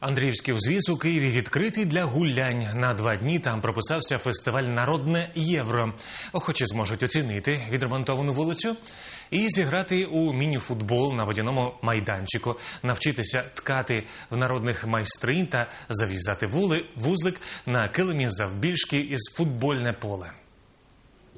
Андріївський узвіз у Києві відкритий для гулянь. На два дні там прописався фестиваль Народне євро. Охочі зможуть оцінити відремонтовану вулицю і зіграти у міні-футбол на водяному майданчику, навчитися ткати в народних майстринь та зав'язати вузлик на килимі завбільшки із футбольне поле.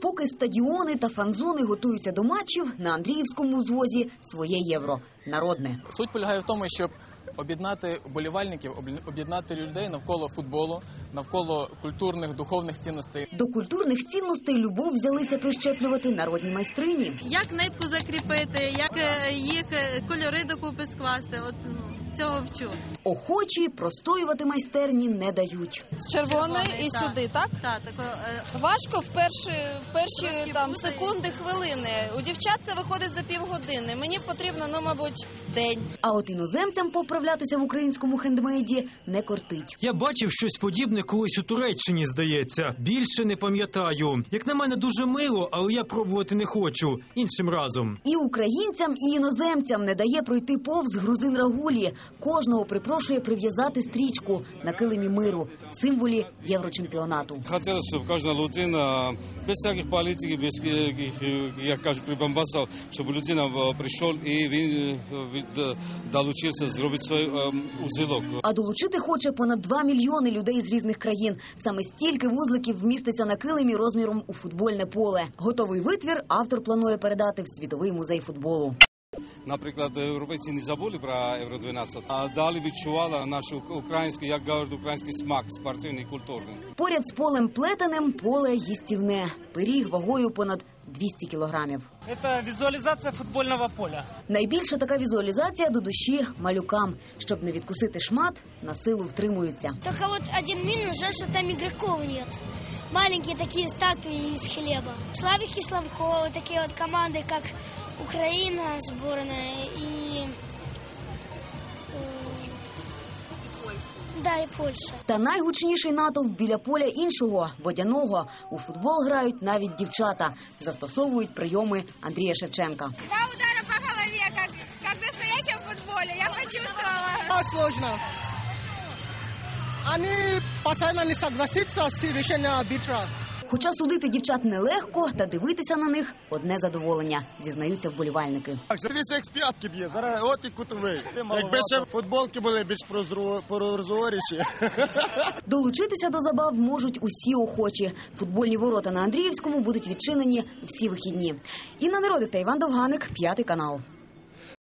Поки стадіони та фан-зони готуються до матчів, на Андріївському узвозі своє євро народне. Суть полягає в тому, щоб об'єднати вболівальників, об'єднати- об'єднати людей навколо футболу, навколо культурних, духовних цінностей. До культурних цінностей любов взялися прищеплювати народні майстрині. Як нитку закріпити, як е, їх е, кольори докупи скласти. От ну, цього вчу. Охочі простоювати майстерні не дають. З червоної і так. сюди, так? Так, тако, е, Важко в перші, в перші Трошки там буде. секунди, хвилини. У дівчат це виходить за півгодини. Мені потрібно, ну, мабуть, день. А от іноземцям поправлятися в українському хендмейді не кортить. Я бачив щось подібне колись у Туреччині, здається. Більше не пам'ятаю. Як на мене, дуже мило, але я пробувати не хочу. Іншим разом. І українцям, і іноземцям не дає пройти повз грузин Рагулі. Кожного припрошує прив'язати стрічку на килимі миру, символі єврочемпіонату. Хотілося, щоб кожна людина без всяких політиків, без як кажуть, прибамбасів, щоб людина прийшов і він е, від- долучився зробити свій узілок. А долучити хоче понад 2 мільйони людей з різних країн. Саме стільки вузликів вміститься на килимі розміром у футбольне поле. Готовий витвір автор планує передати в світовий музей футболу. Наприклад, європейці не забули про Євро 12, а далі відчували наш український, як говорять, український смак спортивний, культурний. Поряд з полем плетеним поле їстівне. Пиріг вагою понад 200 кілограмів. Это визуализация футбольного поля. Найбільша така візуалізація до душі малюкам. Щоб не відкусити шмат, на силу втримуються. Только вот один жаль, что там игроков нет. Маленькие такие статуи из хлеба. Славик и Славко, вот такие вот команды, как Украина сборная и... э, Да, и Польша. Та найгучніший натовп біля поля іншого водяного. У футбол грають навіть дівчата. Застосовують прийоми Андрія Шевченка. Два удара по голове, как, как в настоящем футболе. Я почувствовала. Сложно. Они постоянно не согласятся с решением арбитра. Хоча судити дівчат нелегко, та дивитися на них одне задоволення, зізнаються вболівальники. Дивіться, як з п'ятки б'є. Зараз от і кутовий. Якби ще футболки були більш прозоріші. Долучитися до забав можуть усі охочі. Футбольні ворота на Андріївському будуть відчинені всі вихідні. Інна Неродик та Іван Довганик, п'ятий канал.